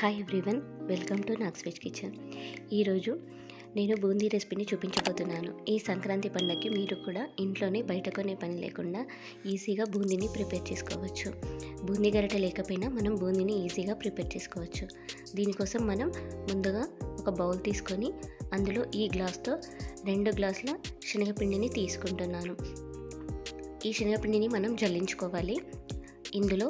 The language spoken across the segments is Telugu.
Hi everyone welcome to Knox veg kitchen ఈరోజు నేను బూందీ రెసిపీని చూపించబోతున్నాను. ఈ సంక్రాంతి పండగకి మీరు కూడా ఇంట్లోనే బయట కొనే పని లేకుండా ఈజీగా బూందీని ప్రిపేర్ చేసుకోవచ్చు. బూందీ గరిట లేకపోయినా మనం బూందీని ఈజీగా ప్రిపేర్ చేసుకోవచ్చు. దీనికోసం మనం ముందుగా ఒక బౌల్ తీసుకొని అందులో ఈ గ్లాస్తో రెండు గ్లాసుల శనగపిండిని తీసుకుంటున్నాను. ఈ శనగపిండిని మనం జల్లించుకోవాలి. ఇందులో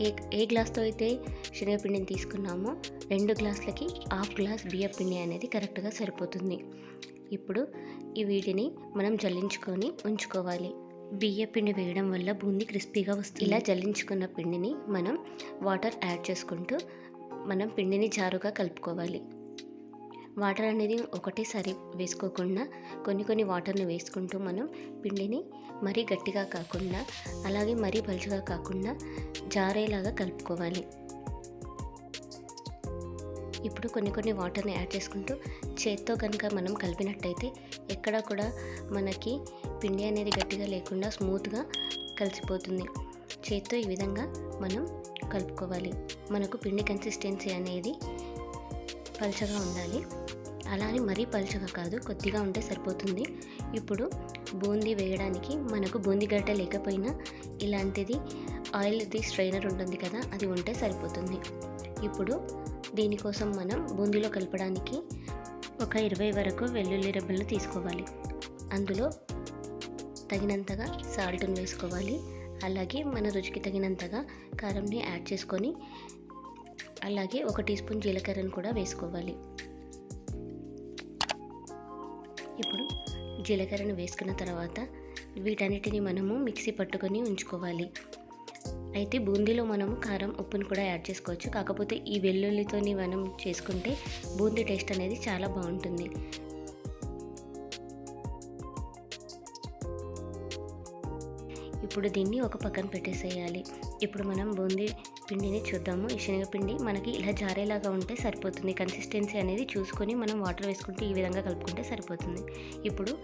ఏ ఏ గ్లాస్తో అయితే శనగపిండిని తీసుకున్నామో రెండు గ్లాసులకి హాఫ్ గ్లాస్ బియ్య పిండి అనేది కరెక్ట్గా సరిపోతుంది. ఇప్పుడు ఈ వీటిని మనం జల్లించుకొని ఉంచుకోవాలి. బియ్య పిండి వేయడం వల్ల బూందీ క్రిస్పీగా వస్తుంది. ఇలా జల్లించుకున్న పిండిని మనం వాటర్ యాడ్ చేసుకుంటూ మనం పిండిని జారుగా కలుపుకోవాలి. వాటర్ అనేది ఒకటేసారి వేసుకోకుండా కొన్ని కొన్ని వాటర్ని వేసుకుంటూ మనం పిండిని మరీ గట్టిగా కాకుండా అలాగే మరీ పలుచగా కాకుండా జారేలాగా కలుపుకోవాలి. ఇప్పుడు కొన్ని కొన్ని వాటర్ని యాడ్ చేసుకుంటూ చేత్తో కనుక మనం కలిపినట్టయితే ఎక్కడ కూడా మనకి పిండి అనేది గట్టిగా లేకుండా స్మూత్గా కలిసిపోతుంది. చేత్తో ఈ విధంగా మనం కలుపుకోవాలి. మనకు పిండి కన్సిస్టెన్సీ అనేది పల్చగా ఉండాలి. అలానే మరీ పల్చగా కాదు కొద్దిగా ఉంటే సరిపోతుంది. ఇప్పుడు బూందీ వేయడానికి మనకు బూందీ గడ్డ లేకపోయినా ఇలాంటిది ఆయిల్ది స్ట్రైనర్ ఉంటుంది కదా అది ఉంటే సరిపోతుంది. ఇప్పుడు దీనికోసం మనం బూందీలో కలపడానికి ఒక ఇరవై వరకు వెల్లుల్లి రెబ్బలను తీసుకోవాలి. అందులో తగినంతగా సాల్ట్ని వేసుకోవాలి. అలాగే మన రుచికి తగినంతగా కారంని యాడ్ చేసుకొని అలాగే ఒక టీ స్పూన్ జీలకర్రను కూడా వేసుకోవాలి. ఇప్పుడు జీలకర్రను వేసుకున్న తర్వాత వీటన్నిటిని మనము మిక్సీ పట్టుకొని ఉంచుకోవాలి. అయితే బూందీలో మనము కారం ఉప్పును కూడా యాడ్ చేసుకోవచ్చు. కాకపోతే ఈ వెల్లుల్లితోని మనం చేసుకుంటే బూందీ టేస్ట్ అనేది చాలా బాగుంటుంది. ఇప్పుడు దీన్ని ఒక పక్కన పెట్టేసేయాలి. ఇప్పుడు మనం బూందీ పిండిని చూద్దాము. ఈ శనగపిండి మనకి ఇలా జారేలాగా ఉంటే సరిపోతుంది. కన్సిస్టెన్సీ అనేది చూసుకొని మనం వాటర్ వేసుకుంటే ఈ విధంగా కలుపుకుంటే సరిపోతుంది. ఇప్పుడు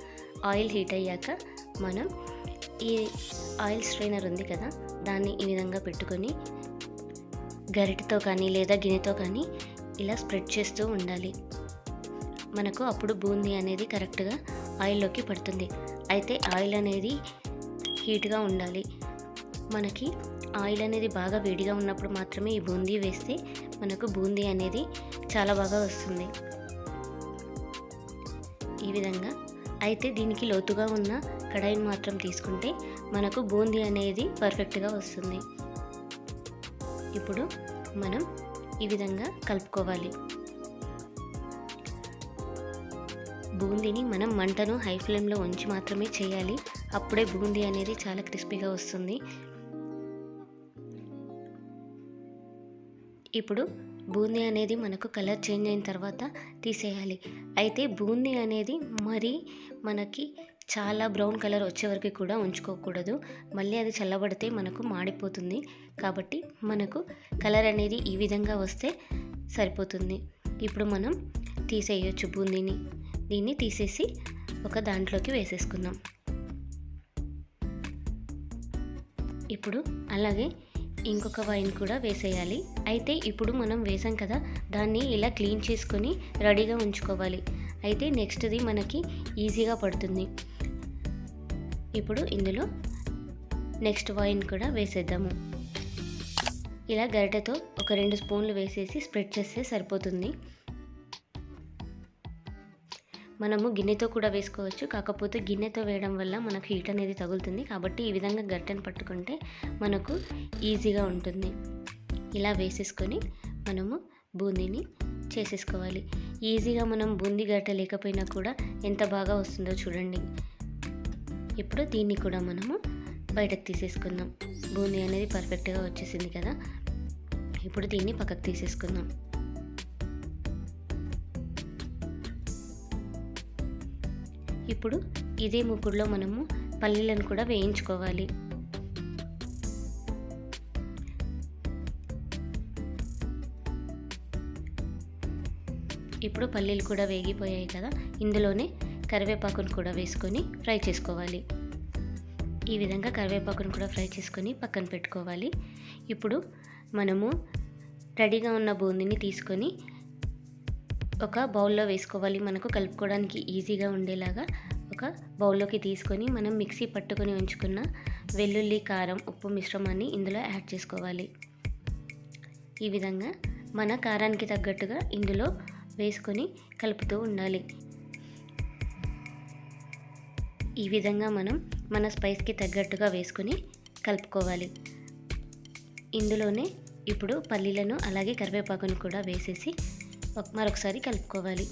ఆయిల్ హీట్ అయ్యాక మనం ఈ ఆయిల్ స్ట్రైనర్ ఉంది కదా దాన్ని ఈ విధంగా పెట్టుకొని గరిటతో కానీ లేదా గిన్నెతో కానీ ఇలా స్ప్రెడ్ చేస్తూ ఉండాలి. మనకు అప్పుడు బూందీ అనేది కరెక్ట్గా ఆయిల్లోకి పడుతుంది. అయితే ఆయిల్ అనేది హీట్గా ఉండాలి. మనకి ఆయిల్ అనేది బాగా వేడిగా ఉన్నప్పుడు మాత్రమే ఈ బూందీ వేస్తే మనకు బూందీ అనేది చాలా బాగా వస్తుంది. ఈ విధంగా అయితే దీనికి లోతుగా ఉన్న కడాయిని మాత్రం తీసుకుంటే మనకు బూందీ అనేది పర్ఫెక్ట్గా వస్తుంది. ఇప్పుడు మనం ఈ విధంగా కలుపుకోవాలి. బూందీని మనం మంటను హై ఫ్లేమ్లో ఉంచి మాత్రమే చేయాలి. అప్పుడే బూందీ అనేది చాలా క్రిస్పీగా వస్తుంది. ఇప్పుడు బూందీ అనేది మనకు కలర్ చేంజ్ అయిన తర్వాత తీసేయాలి. అయితే బూందీ అనేది మరీ మనకి చాలా బ్రౌన్ కలర్ వచ్చే వరకు కూడా ఉంచుకోకూడదు. మళ్ళీ అది చల్లబడితే మనకు మాడిపోతుంది. కాబట్టి మనకు కలర్ అనేది ఈ విధంగా వస్తే సరిపోతుంది. ఇప్పుడు మనం తీసేయచ్చు బూందీని. దీన్ని తీసేసి ఒక దాంట్లోకి వేసేసుకుందాం. ఇప్పుడు అలాగే ఇంకొక వైన్ కూడా వేసేయాలి. అయితే ఇప్పుడు మనం వేసాం కదా దాన్ని ఇలా క్లీన్ చేసుకొని రెడీగా ఉంచుకోవాలి. అయితే నెక్స్ట్ది మనకి ఈజీగా పడుతుంది. ఇప్పుడు ఇందులో నెక్స్ట్ వైన్ కూడా వేసేద్దాము. ఇలా గరిటెతో ఒక రెండు స్పూన్లు వేసేసి స్ప్రెడ్ చేస్తే సరిపోతుంది. మనము గిన్నెతో కూడా వేసుకోవచ్చు. కాకపోతే గిన్నెతో వేయడం వల్ల మనకు హీట్ అనేది తగులుతుంది. కాబట్టి ఈ విధంగా గరిటెను పట్టుకుంటే మనకు ఈజీగా ఉంటుంది. ఇలా వేసేసుకొని మనము బూందీని చేసేసుకోవాలి. ఈజీగా మనం బూందీ గరిట లేకపోయినా కూడా ఎంత బాగా వస్తుందో చూడండి. ఇప్పుడు దీన్ని కూడా మనము బయటకు తీసేసుకుందాం. బూందీ అనేది పర్ఫెక్ట్గా వచ్చేసింది కదా. ఇప్పుడు దీన్ని పక్కకు తీసేసుకుందాం. ఇప్పుడు ఇదే ముగ్గురులో మనము పల్లీలను కూడా వేయించుకోవాలి. ఇప్పుడు పల్లీలు కూడా వేగిపోయాయి కదా ఇందులోనే కరివేపాకును కూడా వేసుకొని ఫ్రై చేసుకోవాలి. ఈ విధంగా కరివేపాకును కూడా ఫ్రై చేసుకొని పక్కన పెట్టుకోవాలి. ఇప్పుడు మనము రెడీగా ఉన్న బూందీని తీసుకొని ఒక బౌల్లో వేసుకోవాలి. మనకు కలుపుకోవడానికి ఈజీగా ఉండేలాగా ఒక బౌల్లోకి తీసుకొని మనం మిక్సీ పట్టుకొని ఉంచుకున్న వెల్లుల్లి కారం ఉప్పు మిశ్రమాన్ని ఇందులో యాడ్ చేసుకోవాలి. ఈ విధంగా మన కారానికి తగ్గట్టుగా ఇందులో వేసుకొని కలుపుతూ ఉండాలి. ఈ విధంగా మనం మన స్పైస్కి తగ్గట్టుగా వేసుకొని కలుపుకోవాలి. ఇందులోనే ఇప్పుడు పల్లీలను అలాగే కరివేపాకును కూడా వేసేసి మరొకసారి కలుపుకోవాలి.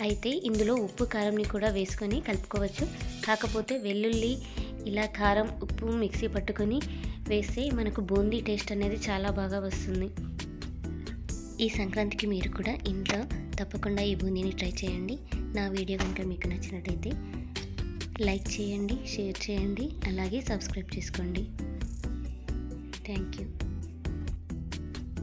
అయితే ఇందులో ఉప్పు కారంని కూడా వేసుకొని కలుపుకోవచ్చు. కాకపోతే వెల్లుల్లి ఇలా కారం ఉప్పు మిక్సీ పట్టుకొని వేస్తే మనకు బూందీ టేస్ట్ అనేది చాలా బాగా వస్తుంది. ఈ సంక్రాంతికి మీరు కూడా ఇంట్లో తప్పకుండా ఈ బూందీని ట్రై చేయండి. నా వీడియో కనుక మీకు నచ్చినట్టయితే లైక్ చేయండి షేర్ చేయండి అలాగే సబ్స్క్రైబ్ చేసుకోండి. Thank you.